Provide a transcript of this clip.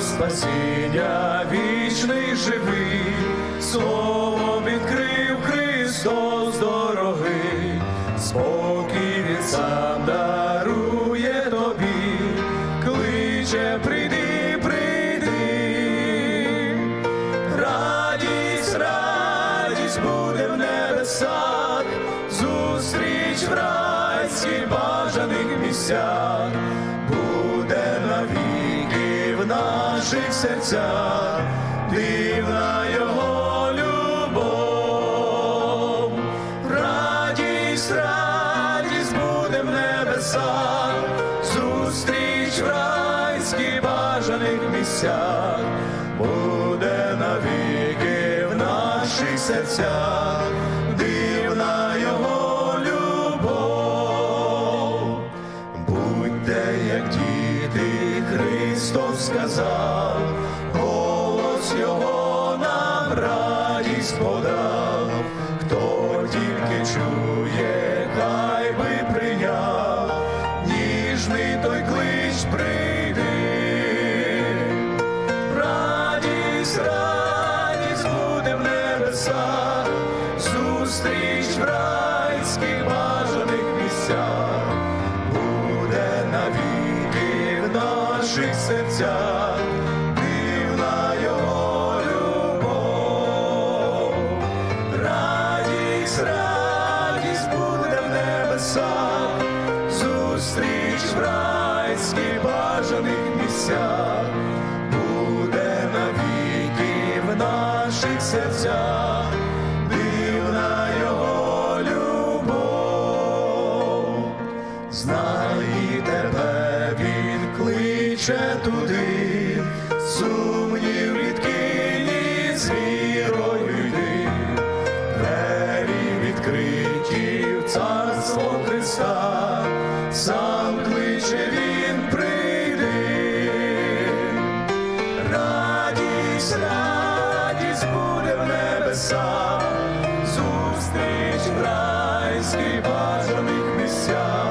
спасіння вічний живий, слово відкрив Христос дорогий, спокій він сам дарує тобі, кличе, прийди, прийди, радість, радість буде в небесах, зустріч в райських бажаних місцях, наших серцях, дивна його любов, радість, радість буде в небесах, зустріч в райських бажаних місцях, буде навіки в наших серцях, сказав, голос Його нам радість подав, хто тільки чує, хай би прийняв, ніжний той клич прийди. Радість, радість буде в небесах, зустріч в райських Радість, буде в небесах, зустріч в райських бажаних місцях, буде навіки в наших серцях, дивна його любов. Знай тебе, він кличе туди, сумнів кличе він прийде, Радість, радість буде в небесах, зустріч в райських бажаних місцях,